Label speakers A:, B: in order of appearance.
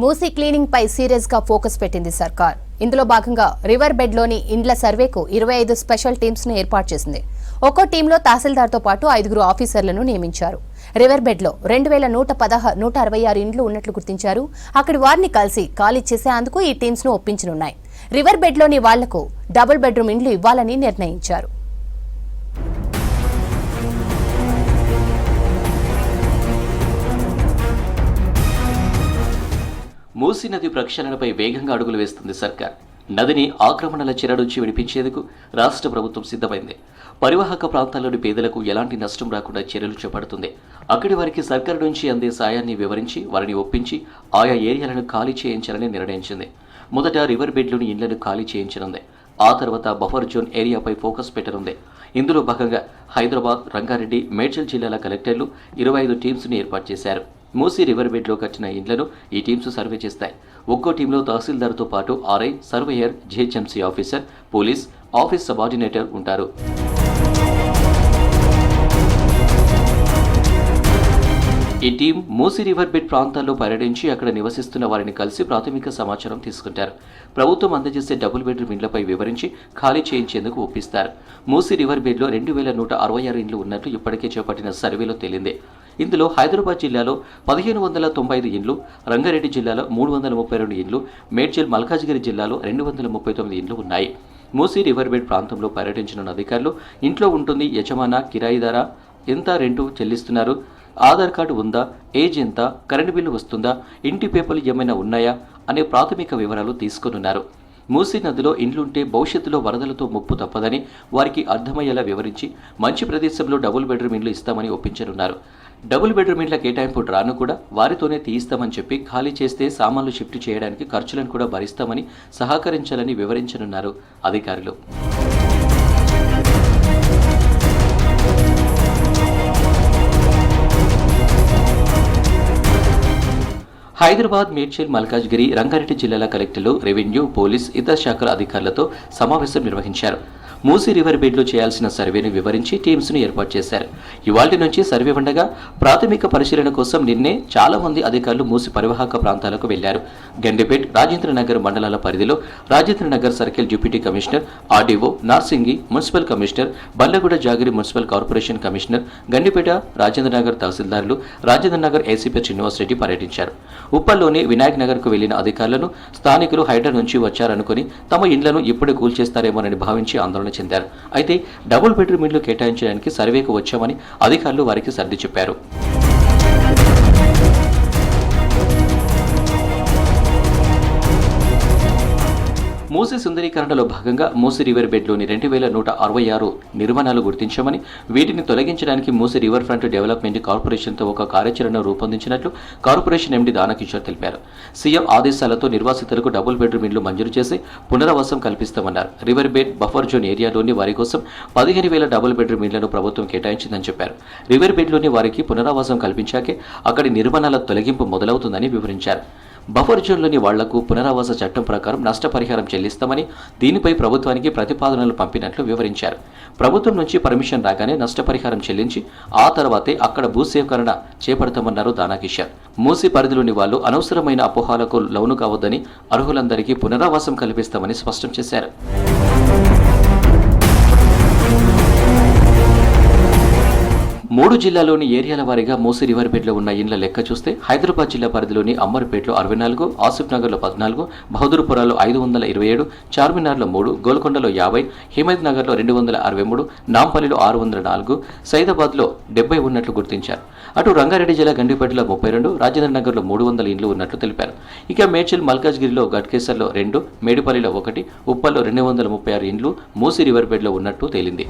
A: Musi cleaning పై సీరియస్గా focus పెట్టింది సర్కార్. ఇందులో భాగంగా రివర్ బెడ్లోని ఇండ్ల సర్వేకు ఇరవై ఐదు స్పెషల్ టీమ్స్ను ఏర్పాటు చేసింది. ఒక్కో టీంలో తహసీల్దార్తో పాటు ఐదుగురు ఆఫీసర్లను నియమించారు. రివర్ బెడ్లో రెండు వేల నూట పదహ నూట అరవై ఆరు ఇండ్లు ఉన్నట్లు గుర్తించారు. అక్కడి వారిని కలిసి ఖాళీ చేసేందుకు ఈ టీమ్స్ను ఒప్పించనున్నాయి. రివర్ బెడ్లోని వాళ్ళకు డబుల్ బెడ్రూమ్ ఇండ్లు ఇవ్వాలని నిర్ణయించారు.
B: మూసీ నది ప్రక్షాళనపై వేగంగా అడుగులు వేస్తుంది సర్కార్. నదిని ఆక్రమణల చెర నుంచి విడిపించేందుకు రాష్ట్ర ప్రభుత్వం సిద్ధమైంది. పరివాహక ప్రాంతాల్లోని పేదలకు ఎలాంటి నష్టం రాకుండా చర్యలు చేపడుతుంది. అక్కడి వారికి సర్కారు నుంచి అందే సాయాన్ని వివరించి వారిని ఒప్పించి ఆయా ఏరియాలను ఖాళీ చేయించాలని నిర్ణయించింది. మొదట రివర్ బెడ్లోని ఇళ్ళను ఖాళీ చేయించనుంది. ఆ తర్వాత బఫర్ జోన్ ఏరియాపై ఫోకస్ పెట్టనుంది. ఇందులో భాగంగా హైదరాబాద్ రంగారెడ్డి మేడ్చల్ జిల్లాల కలెక్టర్లు ఇరవై ఐదు టీమ్స్ని ఏర్పాటు చేశారు. మూసీ రివర్ బెడ్లో కట్టిన ఇండ్లను ఈ టీమ్స్ సర్వే చేస్తాయి. ఒక్కో టీంలో తహసీల్దార్తో పాటు RI surveyor GHMC officer police office subordinate ఉంటారు. ఈ టీం మూసీ రివర్ బెడ్ ప్రాంతాల్లో పర్యటించి అక్కడ నివసిస్తున్న వారిని కలిసి ప్రాథమిక సమాచారం తీసుకుంటారు. ప్రభుత్వం అందజేసే డబుల్ బెడ్రూమ్ ఇండ్లపై వివరించి ఖాళీ చేయించేందుకు ఒప్పిస్తారు. మూసీ రివర్ బెడ్లో రెండు వేల నూట అరవై ఆరు ఇండ్లు ఉన్నట్లు ఇప్పటికే చేపట్టిన సర్వేలో తేలింది. ఇందులో హైదరాబాద్ జిల్లాలో పదిహేను వందల తొంభై ఐదు ఇండ్లు రంగారెడ్డి జిల్లాలో మూడు వందల ముప్పై రెండు ఇండ్లు మేడ్చల్ మల్కాజ్గిరి జిల్లాలో రెండు వందల ముప్పై తొమ్మిది ఇండ్లు ఉన్నాయి. మూసీ రివర్బెడ్ ప్రాంతంలో పర్యటించిన అధికారులు ఇంట్లో ఉంటుంది యజమాన కిరాయిదార ఎంత రెంటు చెల్లిస్తున్నారు? ఆధార్ కార్డు ఉందా? ఏజ్ ఎంత? కరెంటు బిల్లు వస్తుందా? ఇంటి పేపర్లు ఏమైనా ఉన్నాయా? అనే ప్రాథమిక వివరాలు తీసుకొనున్నారు. మూసీ నదిలో ఇండ్లుంటే భవిష్యత్తులో వరదలతో ముప్పు తప్పదని వారికి అర్థమయ్యేలా వివరించి మంచి ప్రదేశంలో డబుల్ బెడ్రూమ్ ఇండ్లు ఇస్తామని ఒప్పించనున్నారు. డబుల్ బెడ్రూమ్ ఇండ్ల కేటాయింపు డ్రాను కూడా వారితోనే తీయిస్తామని చెప్పి ఖాళీ చేస్తే సామాన్లు షిఫ్ట్ చేయడానికి ఖర్చులను కూడా భరిస్తామని సహకరించాలని వివరించనున్నారు అధికారులు. హైదరాబాద్ మేడ్చల్ మల్కాజ్గిరి రంగారెడ్డి జిల్లాల కలెక్టర్లు రెవెన్యూ పోలీస్ ఇతర శాఖల అధికారులతో సమావేశం నిర్వహించారు. మూసీ రివర్ బెడ్లో చేయాల్సిన సర్వేను వివరించి టీమ్స్ను ఏర్పాటు చేశారు. ఇవాళ నుంచి సర్వే ఉండగా ప్రాథమిక పరిశీలన కోసం నిన్నే చాలా మంది అధికారులు మూసి పరివాహక ప్రాంతాలకు వెళ్ళారు గండిపేట్ రాజేంద్ర నగర్ మండలాల పరిధిలో Rajendra Nagar circle deputy commissioner RDO Narsingi municipal commissioner Ballaguda Jagir municipal corporation commissioner Gandipet Rajendra Nagar Rajendranagar Rajendra Nagar ACP Srinivasa Reddy పర్యటించారు. ఉప్పల్లోని వినాయక్ నగర్కు వెళ్ళిన అధికారులను స్థానికులు హైదర్ నుంచి వచ్చారనుకుని తమ ఇండ్లను ఇప్పుడే కూల్చేస్తారేమోనని భావించి ఆందోళన చెందారు. అయితే డబుల్ బెడ్రూమ్ ఇండ్లు కేటాయించడానికి సర్వేకు వచ్చామని అధికారులు వారికి సర్ది చెప్పారు. మూసి సుందరీకరణలో భాగంగా మూసి రివర్ బెడ్లోని రెండు వేల నూట అరవై ఆరు నిర్మాణాలు గుర్తించామని వీటిని తొలగించడానికి మూసి రివర్ ఫ్రంట్ డెవలప్మెంట్ కార్పొరేషన్తో ఒక కార్యాచరణ రూపొందించినట్లు కార్పొరేషన్ ఎండీ దానకిషోర్ తెలిపారు. సీఎం ఆదేశాలతో నిర్వాసితులకు డబుల్ బెడ్రూమ్ ఇండ్లు మంజూరు చేసి పునరావాసం కల్పిస్తామన్నారు. రివర్ బెడ్ బఫర్ జోన్ ఏరియాలోని వారి కోసం పదిహేను వేల డబుల్ బెడ్రూమ్ ఇండ్లను ప్రభుత్వం కేటాయించిందని చెప్పారు. రివర్ బెడ్లోని వారికి పునరావాసం కల్పించాకే అక్కడి నిర్మాణాల తొలగింపు మొదలవుతుందని వివరించారు. బఫర్ జోన్లోని వాళ్ళకు పునరావాస చట్టం ప్రకారం నష్టపరిహారం చెల్లిస్తామని దీనిపై ప్రభుత్వానికి ప్రతిపాదనలు పంపినట్లు వివరించారు. ప్రభుత్వం నుంచి పర్మిషన్ రాగానే నష్టపరిహారం చెల్లించి ఆ తర్వాతే అక్కడ భూసేకరణ చేపడతామన్నారు దానాకిషోర్ మూసి పరిధిలోని వాళ్ళు అనవసరమైన అపోహాలకు లోను కావద్దని అర్హులందరికీ పునరావాసం కల్పిస్తామని స్పష్టం చేశారు. మూడు జిల్లాలోని ఏరియాల వారీగా మూసి రివర్పేటలో ఉన్న ఇండ్ల లెక్క చూస్తే హైదరాబాద్ జిల్లా పరిధిలోని అమ్మర్పేటలో అరవై నాలుగు ఆసిఫ్ నగర్లో పద్నాలుగు బహదూర్పురాలో ఐదు వందల ఇరవై ఏడు చార్మినార్లో మూడు గోల్కొండలో యాభై హిమయత్ నగర్లో రెండు వందల అరవై మూడు నాంపల్లిలో ఆరు వందల నాలుగు సైదాబాద్లో డెబ్బై ఉన్నట్లు గుర్తించారు. అటు రంగారెడ్డి జిల్లా గండిపేటలో ముప్పై రెండు రాజేంద్ర నగర్లో మూడు వందల ఇండ్లు ఉన్నట్లు తెలిపారు. ఇక మేడ్చల్ మల్కాజ్గిరిలో గట్కేసర్లో రెండు మేడిపల్లిలో ఒకటి ఉప్పల్లో రెండు వందల ముప్పై ఆరు ఇండ్లు మూసి రివర్ ఉన్నట్టు తేలింది.